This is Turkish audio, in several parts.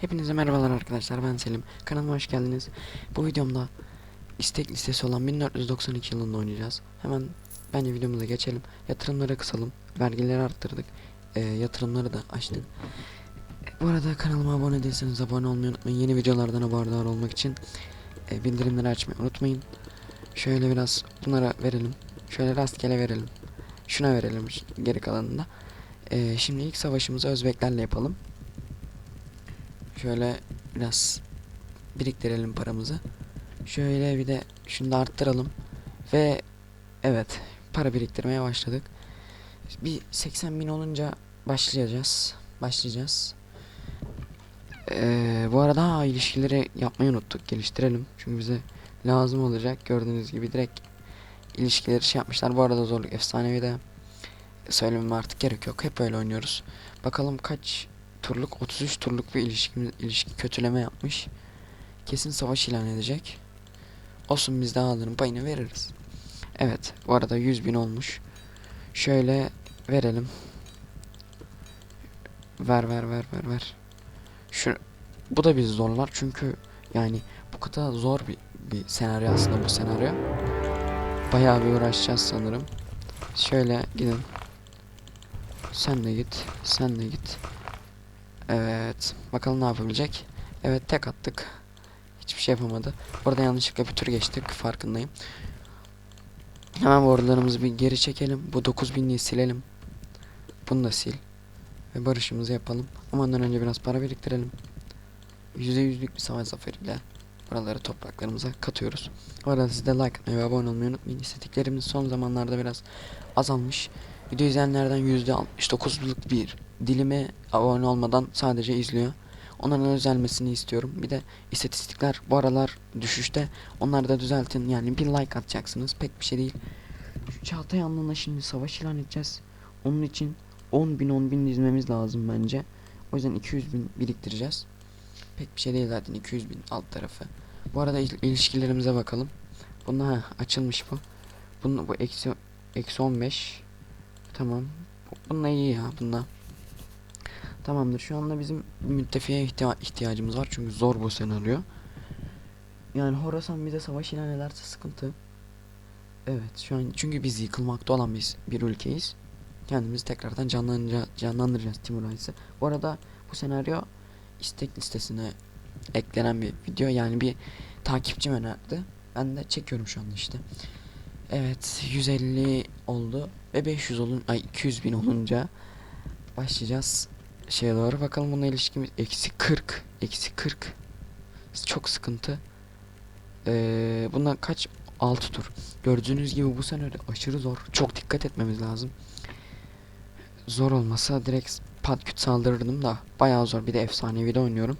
Hepinize merhabalar arkadaşlar ben Selim. Kanalıma hoş geldiniz. Bu videomda istek listesi olan 1492 yılında oynayacağız. Hemen bence videomuza geçelim. Yatırımları kısalım. Vergileri arttırdık. Ee, yatırımları da açtık. Bu arada kanalıma abone değilseniz abone olmayı unutmayın. Yeni videolardan haberdar olmak için e, bildirimleri açmayı unutmayın. Şöyle biraz bunlara verelim. Şöyle rastgele verelim. Şuna verelim geri kalanında. Ee, şimdi ilk savaşımızı Özbeklerle yapalım. Şöyle biraz biriktirelim paramızı. Şöyle bir de şunu da arttıralım. Ve evet para biriktirmeye başladık. Bir 80 bin olunca başlayacağız. Başlayacağız. Ee, bu arada ha, ilişkileri yapmayı unuttuk. Geliştirelim. Çünkü bize lazım olacak. Gördüğünüz gibi direkt ilişkileri şey yapmışlar. Bu arada zorluk efsanevi de söylememe artık gerek yok. Hep öyle oynuyoruz. Bakalım kaç turluk 33 turluk bir ilişki, ilişki kötüleme yapmış. Kesin savaş ilan edecek. Olsun biz de ağlarının payını veririz. Evet bu arada 100 bin olmuş. Şöyle verelim. Ver ver ver ver ver. Şu bu da bizi zorlar çünkü yani bu kadar zor bir, bir senaryo aslında bu senaryo. Bayağı bir uğraşacağız sanırım. Şöyle gidin. Sen de git. Sen de git. Evet. Bakalım ne yapabilecek. Evet tek attık. Hiçbir şey yapamadı. Orada yanlışlıkla bir tur geçtik. Farkındayım. Hemen boardlarımızı bir geri çekelim. Bu 9000'liği silelim. Bunu da sil. Ve barışımızı yapalım. Ama ondan önce biraz para biriktirelim. %100'lük bir savaş zaferiyle buraları topraklarımıza katıyoruz. Bu arada siz de like atmayı ve abone olmayı unutmayın. İstatistiklerimiz son zamanlarda biraz azalmış. Video izleyenlerden %69'luk bir dilime abone olmadan sadece izliyor. Onların özelmesini istiyorum. Bir de istatistikler bu aralar düşüşte. Onları da düzeltin. Yani bir like atacaksınız. Pek bir şey değil. Şu Çağatay Anlı'na şimdi savaş ilan edeceğiz. Onun için 10 bin 10 bin dizmemiz lazım bence. O yüzden 200 bin biriktireceğiz. Pek bir şey değil zaten 200 bin alt tarafı. Bu arada il- ilişkilerimize bakalım. Bunlar ha, açılmış bu. Bunun bu eksi eksi 15. Tamam. Bu- Bununla iyi ya bununla. Tamamdır. Şu anda bizim müttefiğe ihtiya- ihtiyacımız var. Çünkü zor bu senaryo. Yani Horasan bize savaş ilan ederse sıkıntı. Evet şu an çünkü biz yıkılmakta olan biz bir ülkeyiz. Kendimizi tekrardan canlandıra, canlandıracağız Timur Reis'i. Bu arada bu senaryo istek listesine eklenen bir video. Yani bir takipçim önerdi. Ben de çekiyorum şu anda işte. Evet 150 oldu ve 500 olun ay 200 bin olunca başlayacağız şeye bakalım. Bununla ilişkimiz eksi 40 eksi 40 çok sıkıntı. Ee, bundan kaç? 6 tur. Gördüğünüz gibi bu sene aşırı zor. Çok dikkat etmemiz lazım. Zor olmasa direkt pat küt saldırırdım da bayağı zor. Bir de efsanevi de oynuyorum.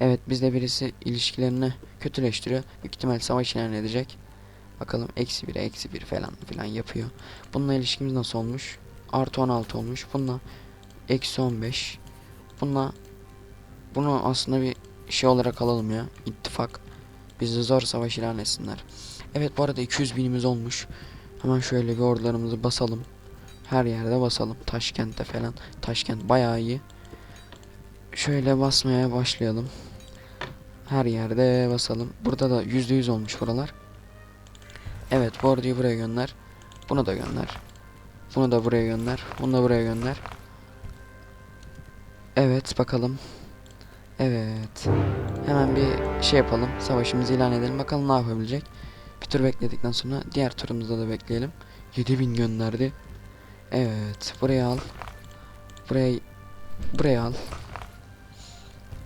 Evet bizde birisi ilişkilerini kötüleştiriyor. Büyük ihtimal savaş ilan edecek. Bakalım eksi 1'e eksi 1 falan filan yapıyor. Bununla ilişkimiz nasıl olmuş? Artı 16 olmuş. Bununla eksi 15 bununla bunu aslında bir şey olarak alalım ya. İttifak. Bizi zor savaş ilan etsinler. Evet bu arada 200 binimiz olmuş. Hemen şöyle bir ordularımızı basalım. Her yerde basalım. Taşkent'te falan. Taşkent bayağı iyi. Şöyle basmaya başlayalım. Her yerde basalım. Burada da %100 olmuş buralar. Evet bu orduyu buraya gönder. Bunu da gönder. Bunu da buraya gönder. Bunu da buraya gönder Evet bakalım. Evet. Hemen bir şey yapalım. Savaşımızı ilan edelim. Bakalım ne yapabilecek. Bir tur bekledikten sonra diğer turumuzda da bekleyelim. 7000 gönderdi. Evet. Buraya al. Buraya buraya al.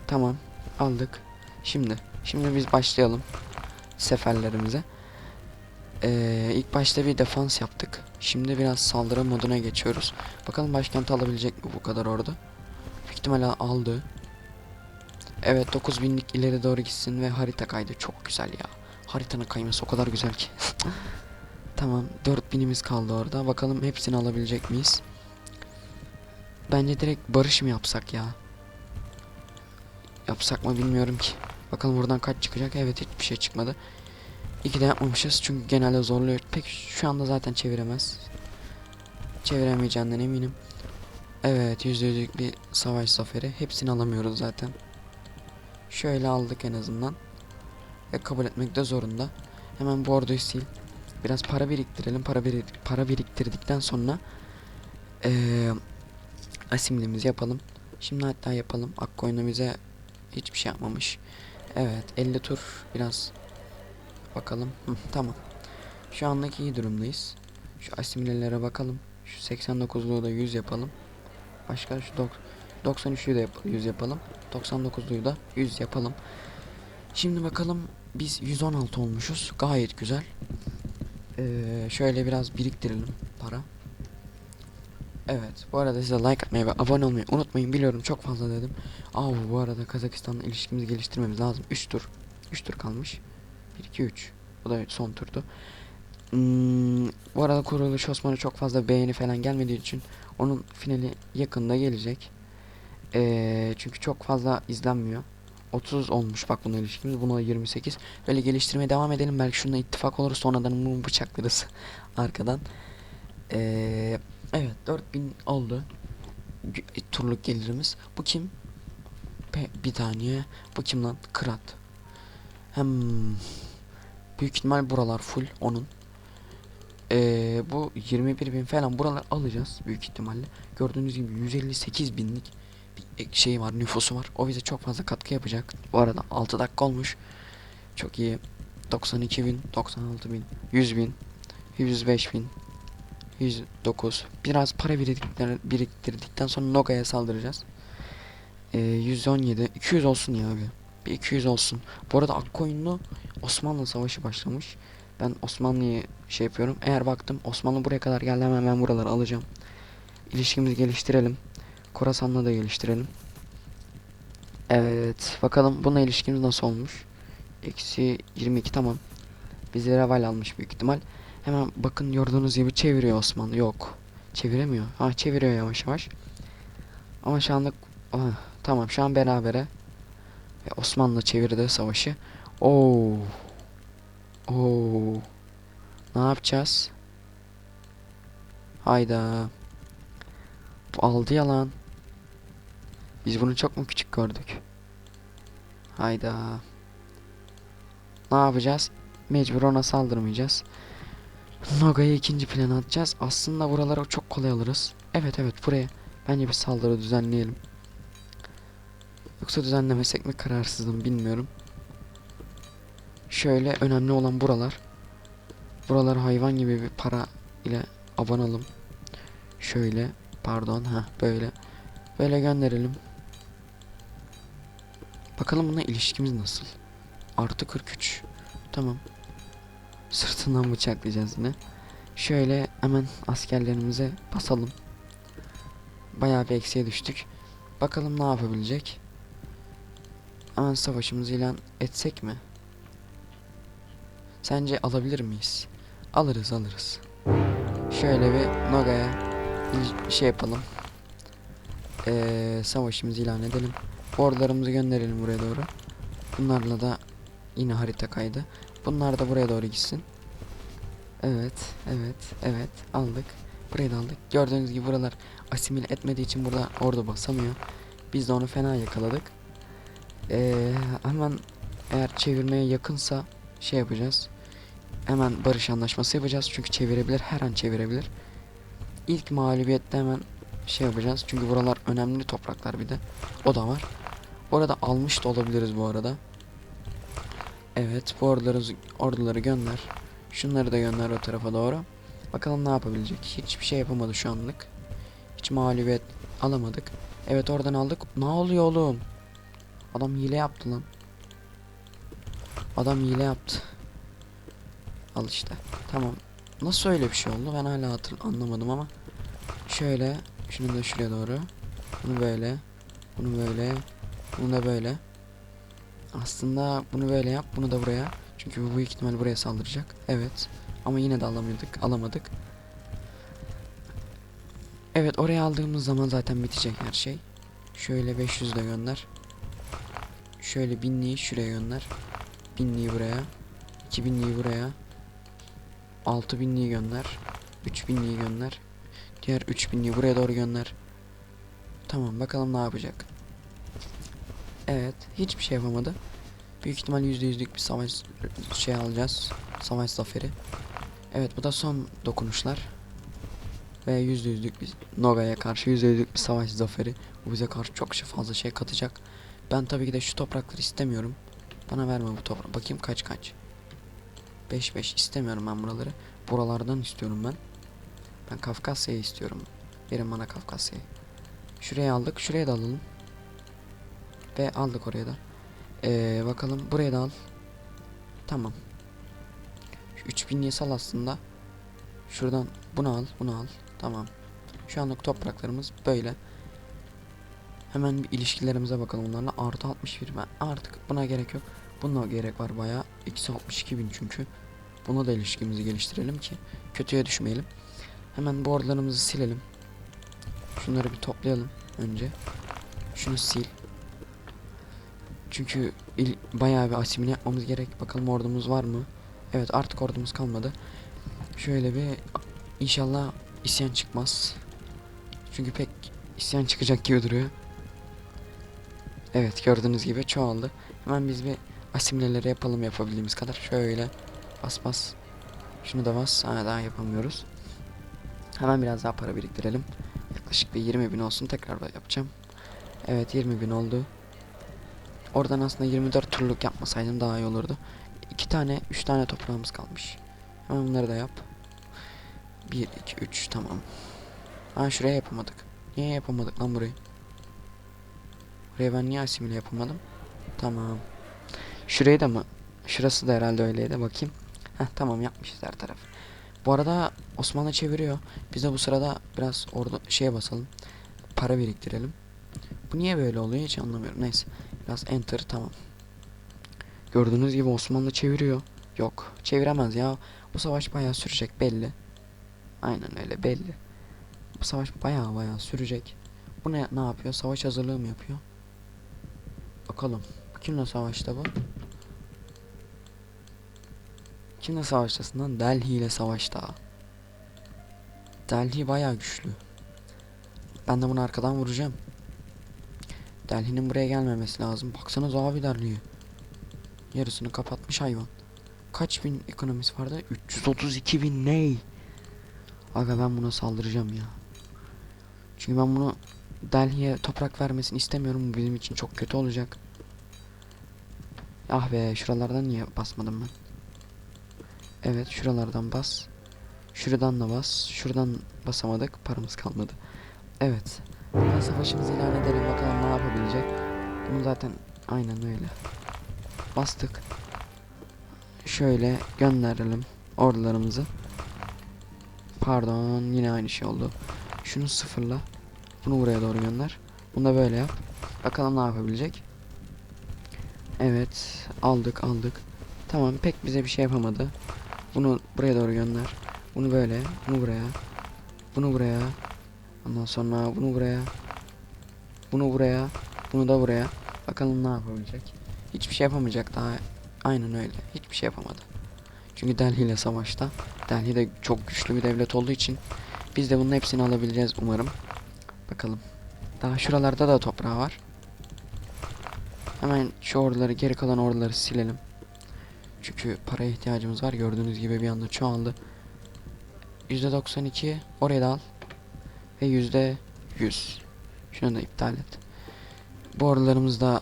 Tamam. Aldık. Şimdi. Şimdi biz başlayalım. Seferlerimize. Ee, ilk başta bir defans yaptık. Şimdi biraz saldırı moduna geçiyoruz. Bakalım başkenti alabilecek mi bu kadar ordu? İhtimalle aldı. Evet 9000'lik ileri doğru gitsin ve harita kaydı. Çok güzel ya. Haritanın kayması o kadar güzel ki. tamam 4000'imiz kaldı orada. Bakalım hepsini alabilecek miyiz? Bence direkt barış mı yapsak ya? Yapsak mı bilmiyorum ki. Bakalım buradan kaç çıkacak. Evet hiçbir şey çıkmadı. İki de yapmamışız çünkü genelde zorluyor. Pek şu anda zaten çeviremez. Çeviremeyeceğinden eminim. Evet yüzde yüzlük bir savaş zaferi. Hepsini alamıyoruz zaten. Şöyle aldık en azından. Ve kabul etmek de zorunda. Hemen bu orduyu sil. Biraz para biriktirelim. Para, biri- para biriktirdikten sonra eee asimilimizi yapalım. Şimdi hatta yapalım. Akkoyunlu bize hiçbir şey yapmamış. Evet 50 tur biraz bakalım. Tamam. Şu anlık iyi durumdayız. Şu asimilelere bakalım. Şu 89'luğu da 100 yapalım. Başka şu dok 93'ü de yap 100 yapalım. 99'luğu da 100 yapalım. Şimdi bakalım biz 116 olmuşuz. Gayet güzel. Ee, şöyle biraz biriktirelim para. Evet bu arada size like atmayı ve abone olmayı unutmayın. Biliyorum çok fazla dedim. Aa bu arada Kazakistan'la ilişkimizi geliştirmemiz lazım. 3 tur. 3 tur kalmış. 1 2 3. Bu da son turdu. Hmm, bu arada Kuruluş Osman'a çok fazla beğeni falan gelmediği için onun finali yakında gelecek. Ee, çünkü çok fazla izlenmiyor. 30 olmuş bak bununla ilişkimiz. Buna 28. Böyle geliştirmeye devam edelim. Belki şununla ittifak olur. Sonradan bunu bıçaklarız arkadan. Ee, evet 4000 oldu. Gü- Turluk gelirimiz. Bu kim? Pe bir tane. Bu kim lan? Kırat. Hem büyük ihtimal buralar full onun. Ee, bu 21 bin falan buralar alacağız büyük ihtimalle. Gördüğünüz gibi 158 binlik bir ek- şey var nüfusu var. O bize çok fazla katkı yapacak. Bu arada 6 dakika olmuş. Çok iyi. 92 bin, 96 bin, 100 bin, 105 bin, 109. Biraz para biriktirdikten sonra Noga'ya saldıracağız. Ee, 117, 200 olsun ya abi. Bir 200 olsun. Bu arada Akkoyunlu Osmanlı Savaşı başlamış. Ben Osmanlı'yı şey yapıyorum. Eğer baktım Osmanlı buraya kadar geldi hemen ben buraları alacağım. İlişkimizi geliştirelim. Korasan'la da geliştirelim. Evet. Bakalım bununla ilişkimiz nasıl olmuş. Eksi 22 tamam. Bizi reval almış büyük ihtimal. Hemen bakın gördüğünüz gibi çeviriyor Osmanlı. Yok. Çeviremiyor. Ha çeviriyor yavaş yavaş. Ama şu anlık ah, tamam şu an berabere. Osmanlı çevirdi savaşı. Oo. Oo. Ne yapacağız? Hayda. Bu aldı yalan. Biz bunu çok mu küçük gördük? Hayda. Ne yapacağız? Mecbur ona saldırmayacağız. Noga'yı ikinci plana atacağız. Aslında buraları çok kolay alırız. Evet evet buraya. Bence bir saldırı düzenleyelim. Yoksa düzenlemesek mi kararsızım bilmiyorum. Şöyle önemli olan buralar. Buralar hayvan gibi bir para ile abanalım. Şöyle pardon ha böyle. Böyle gönderelim. Bakalım buna ilişkimiz nasıl? Artı 43. Tamam. Sırtından bıçaklayacağız yine. Şöyle hemen askerlerimize basalım. Bayağı bir eksiye düştük. Bakalım ne yapabilecek. Hemen savaşımızı ilan etsek mi? Sence alabilir miyiz? Alırız alırız. Şöyle bir Noga'ya bir şey yapalım. Ee, savaşımızı ilan edelim. Ordularımızı gönderelim buraya doğru. Bunlarla da yine harita kaydı. Bunlar da buraya doğru gitsin. Evet, evet, evet aldık. Burayı da aldık. Gördüğünüz gibi buralar asimile etmediği için burada ordu basamıyor. Biz de onu fena yakaladık. Ee, hemen eğer çevirmeye yakınsa şey yapacağız. Hemen barış anlaşması yapacağız. Çünkü çevirebilir. Her an çevirebilir. İlk mağlubiyette hemen şey yapacağız. Çünkü buralar önemli topraklar bir de. O da var. Orada almış da olabiliriz bu arada. Evet bu orduları, orduları gönder. Şunları da gönder o tarafa doğru. Bakalım ne yapabilecek. Hiçbir şey yapamadı şu anlık. Hiç mağlubiyet alamadık. Evet oradan aldık. Ne oluyor oğlum? Adam hile yaptı lan. Adam hile yaptı. Al işte. Tamam. Nasıl öyle bir şey oldu? Ben hala hatır anlamadım ama. Şöyle. Şunu da şuraya doğru. Bunu böyle. Bunu böyle. Bunu da böyle. Aslında bunu böyle yap. Bunu da buraya. Çünkü bu büyük ihtimal buraya saldıracak. Evet. Ama yine de alamadık. Alamadık. Evet oraya aldığımız zaman zaten bitecek her şey. Şöyle 500 de gönder. Şöyle binliği şuraya gönder. Binliği buraya. 2000'liği buraya. 6000'liği gönder. 3000'liği gönder. Diğer 3000'liği buraya doğru gönder. Tamam bakalım ne yapacak. Evet hiçbir şey yapamadı. Büyük ihtimal yüzde yüzlük bir savaş şey alacağız. Savaş zaferi. Evet bu da son dokunuşlar. Ve yüzde yüzlük bir Noga'ya karşı yüzde yüzlük bir savaş zaferi. Bu bize karşı çok fazla şey katacak. Ben tabii ki de şu toprakları istemiyorum. Bana verme bu toprak. Bakayım kaç kaç. 5 5 istemiyorum ben buraları. Buralardan istiyorum ben. Ben Kafkasya'yı istiyorum. Verin bana Kafkasya'yı. Şuraya aldık. Şuraya da alalım. Ve aldık oraya da. Ee, bakalım buraya da al. Tamam. Şu 3000 yasal aslında. Şuradan bunu al, bunu al. Tamam. Şu anlık topraklarımız böyle. Hemen bir ilişkilerimize bakalım onlarla. Artı 61 ben artık buna gerek yok. Buna gerek var bayağı. Eksi 62 bin çünkü. Buna da ilişkimizi geliştirelim ki kötüye düşmeyelim. Hemen boardlarımızı silelim. Şunları bir toplayalım önce. Şunu sil. Çünkü il, bayağı bir asimile yapmamız gerek. Bakalım ordumuz var mı? Evet artık ordumuz kalmadı. Şöyle bir inşallah isyan çıkmaz. Çünkü pek isyan çıkacak gibi duruyor. Evet gördüğünüz gibi çoğaldı. Hemen biz bir asimileleri yapalım yapabildiğimiz kadar. Şöyle bas bas. Şunu da bas. Ha, daha yapamıyoruz. Hemen biraz daha para biriktirelim. Yaklaşık bir 20 bin olsun tekrar da yapacağım. Evet 20 bin oldu. Oradan aslında 24 turluk yapmasaydım daha iyi olurdu. 2 tane 3 tane toprağımız kalmış. Hemen bunları da yap. 1 2 3 tamam. Ha şuraya yapamadık. Niye yapamadık lan burayı? Buraya ben niye asimile yapamadım? Tamam. Şurayı da mı? Şurası da herhalde öyleydi bakayım. Heh tamam yapmışız her taraf. Bu arada Osmanlı çeviriyor. Biz de bu sırada biraz orada şeye basalım. Para biriktirelim. Bu niye böyle oluyor hiç anlamıyorum. Neyse. Biraz enter tamam. Gördüğünüz gibi Osmanlı çeviriyor. Yok çeviremez ya. Bu savaş bayağı sürecek belli. Aynen öyle belli. Bu savaş bayağı bayağı sürecek. Bu ne, ne yapıyor? Savaş hazırlığı mı yapıyor? Bakalım. Kimle savaşta bu? Kimle savaştasın lan? Delhi ile savaşta. Delhi bayağı güçlü. Ben de bunu arkadan vuracağım. Delhi'nin buraya gelmemesi lazım. Baksanıza abi Delhi'ye. Yarısını kapatmış hayvan. Kaç bin ekonomisi vardı? 332 bin ney? Aga ben buna saldıracağım ya. Çünkü ben bunu Delhi'ye toprak vermesini istemiyorum. Bu bizim için çok kötü olacak. Ah be şuralardan niye basmadım ben? Evet şuralardan bas. Şuradan da bas. Şuradan basamadık. Paramız kalmadı. Evet. Ben savaşımızı ilan edelim bakalım ne yapabilecek. Bunu zaten aynen öyle. Bastık. Şöyle gönderelim ordularımızı. Pardon yine aynı şey oldu. Şunu sıfırla. Bunu buraya doğru gönder. Bunu da böyle yap. Bakalım ne yapabilecek. Evet aldık aldık. Tamam pek bize bir şey yapamadı. Bunu buraya doğru gönder. Bunu böyle, bunu buraya. Bunu buraya. Ondan sonra bunu buraya. Bunu buraya. Bunu da buraya. Bakalım ne yapabilecek. Hiçbir şey yapamayacak daha. Aynen öyle. Hiçbir şey yapamadı. Çünkü Delhi ile savaşta. Delhi de çok güçlü bir devlet olduğu için biz de bunun hepsini alabileceğiz umarım. Bakalım. Daha şuralarda da toprağı var. Hemen şu orduları geri kalan orduları silelim. Çünkü paraya ihtiyacımız var. Gördüğünüz gibi bir anda çoğaldı. %92 oraya da al. Ve %100. Şunu da iptal et. Bu ordularımız da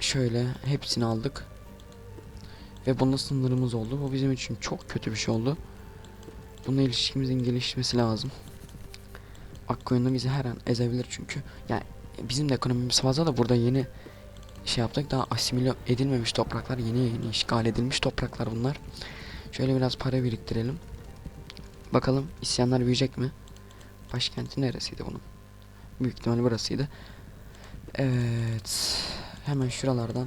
şöyle hepsini aldık. Ve bununla sınırımız oldu. Bu bizim için çok kötü bir şey oldu. Bununla ilişkimizin gelişmesi lazım. Akkoyunlu bizi her an ezebilir çünkü. Yani bizim de ekonomimiz fazla da burada yeni şey yaptık. Daha asimile edilmemiş topraklar, yeni yeni işgal edilmiş topraklar bunlar. Şöyle biraz para biriktirelim. Bakalım isyanlar büyüyecek mi? Başkenti neresiydi bunun? Büyük ihtimalle burasıydı. Evet. Hemen şuralardan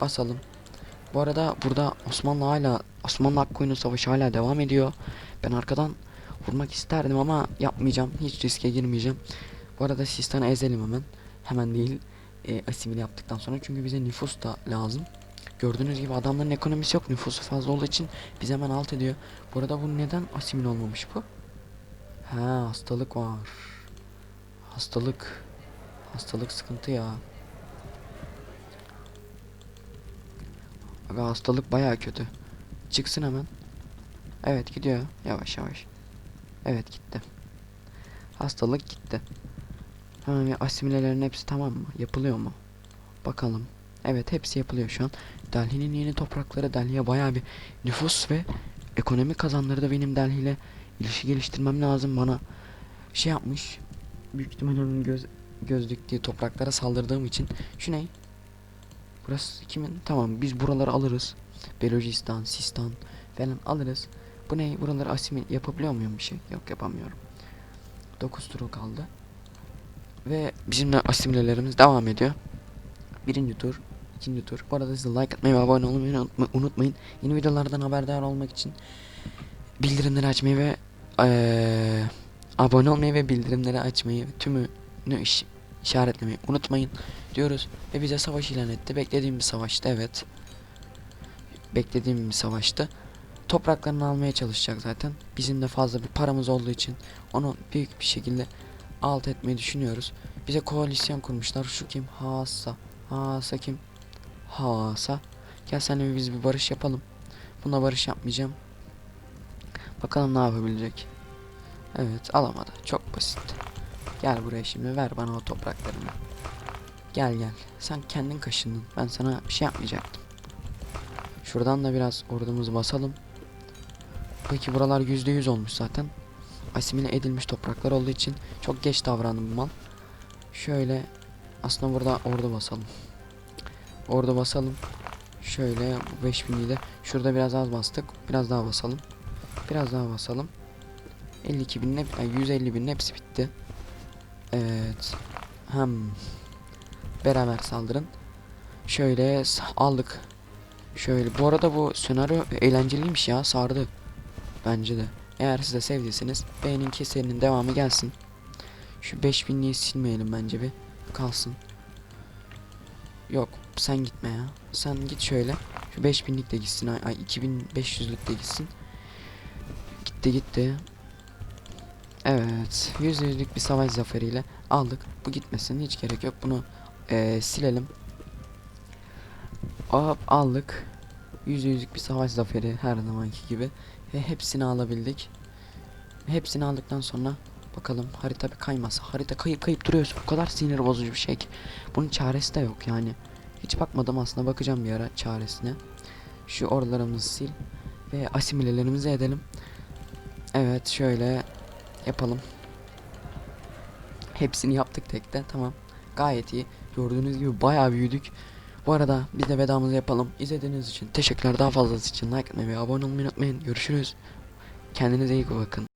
basalım. Bu arada burada Osmanlı hala Osmanlı Akkoyunlu Savaşı hala devam ediyor. Ben arkadan vurmak isterdim ama yapmayacağım. Hiç riske girmeyeceğim. Bu arada Sistan'ı ezelim hemen. Hemen değil. E, asimile yaptıktan sonra. Çünkü bize nüfus da lazım. Gördüğünüz gibi adamların ekonomisi yok. Nüfusu fazla olduğu için biz hemen alt ediyor. Bu arada bu neden asimil olmamış bu? Ha hastalık var. Hastalık. Hastalık sıkıntı ya. Aga hastalık baya kötü. Çıksın hemen. Evet gidiyor. Yavaş yavaş. Evet gitti. Hastalık gitti. Tamam ya asimilelerin hepsi tamam mı? Yapılıyor mu? Bakalım. Evet hepsi yapılıyor şu an. Delhi'nin yeni toprakları Delhi'ye bayağı bir nüfus ve ekonomi kazandırdı benim Delhi ile ilişki geliştirmem lazım bana şey yapmış büyük ihtimalle onun göz göz diktiği topraklara saldırdığım için şu ne? Burası kimin? Tamam biz buraları alırız. Belucistan, Sistan falan alırız. Bu ne? Buraları asimil yapabiliyor muyum bir şey? Yok yapamıyorum. 9 turu kaldı. Ve bizim de asimilelerimiz devam ediyor. Birinci tur, ikinci tur. Bu arada siz like atmayı ve abone olmayı unutma- unutmayın. Yeni videolardan haberdar olmak için bildirimleri açmayı ve eee, abone olmayı ve bildirimleri açmayı tümünü iş, işaretlemeyi unutmayın diyoruz. Ve bize savaş ilan etti. Beklediğim bir savaştı evet. Beklediğim bir savaştı. Topraklarını almaya çalışacak zaten. Bizim de fazla bir paramız olduğu için onu büyük bir şekilde alt etmeyi düşünüyoruz. Bize koalisyon kurmuşlar. Şu kim? Hasa. Hasa kim? Hasa. Gel seninle biz bir barış yapalım. Buna barış yapmayacağım. Bakalım ne yapabilecek. Evet alamadı. Çok basit. Gel buraya şimdi ver bana o topraklarını. Gel gel. Sen kendin kaşındın. Ben sana bir şey yapmayacaktım. Şuradan da biraz ordumuzu basalım. Peki buralar %100 olmuş zaten. Asimile edilmiş topraklar olduğu için çok geç davrandım bu mal. Şöyle aslında burada ordu basalım. Ordu basalım. Şöyle bu 5000'i de şurada biraz az bastık. Biraz daha basalım. Biraz daha basalım. 52 bin hep- ay, 150 bin hepsi bitti. Evet. Hem beraber saldırın. Şöyle aldık. Şöyle bu arada bu senaryo eğlenceliymiş ya sardı. Bence de. Eğer siz de sevdiyseniz beğenin ki devamı gelsin. Şu 5000'liği silmeyelim bence bir. Kalsın. Yok sen gitme ya. Sen git şöyle. Şu 5000'lik de gitsin. Ay, ay 2500'lük de gitsin. Gitti gitti. Evet. Yüzde yüzlük bir savaş zaferiyle aldık. Bu gitmesin. Hiç gerek yok. Bunu eee, silelim. Hop aldık. Yüzde yüzlük bir savaş zaferi her zamanki gibi. Ve hepsini alabildik. Hepsini aldıktan sonra bakalım harita bir kaymasa. Harita kayıp kayıp duruyorsa o kadar sinir bozucu bir şey ki. Bunun çaresi de yok yani. Hiç bakmadım aslında bakacağım bir ara çaresine. Şu oralarımızı sil. Ve asimilelerimizi edelim. Evet şöyle yapalım. Hepsini yaptık tekte tamam. Gayet iyi. Gördüğünüz gibi bayağı büyüdük. Bu arada biz de vedamızı yapalım. İzlediğiniz için teşekkürler. Daha fazlası için like atmayı ve abone olmayı unutmayın. Görüşürüz. Kendinize iyi bakın.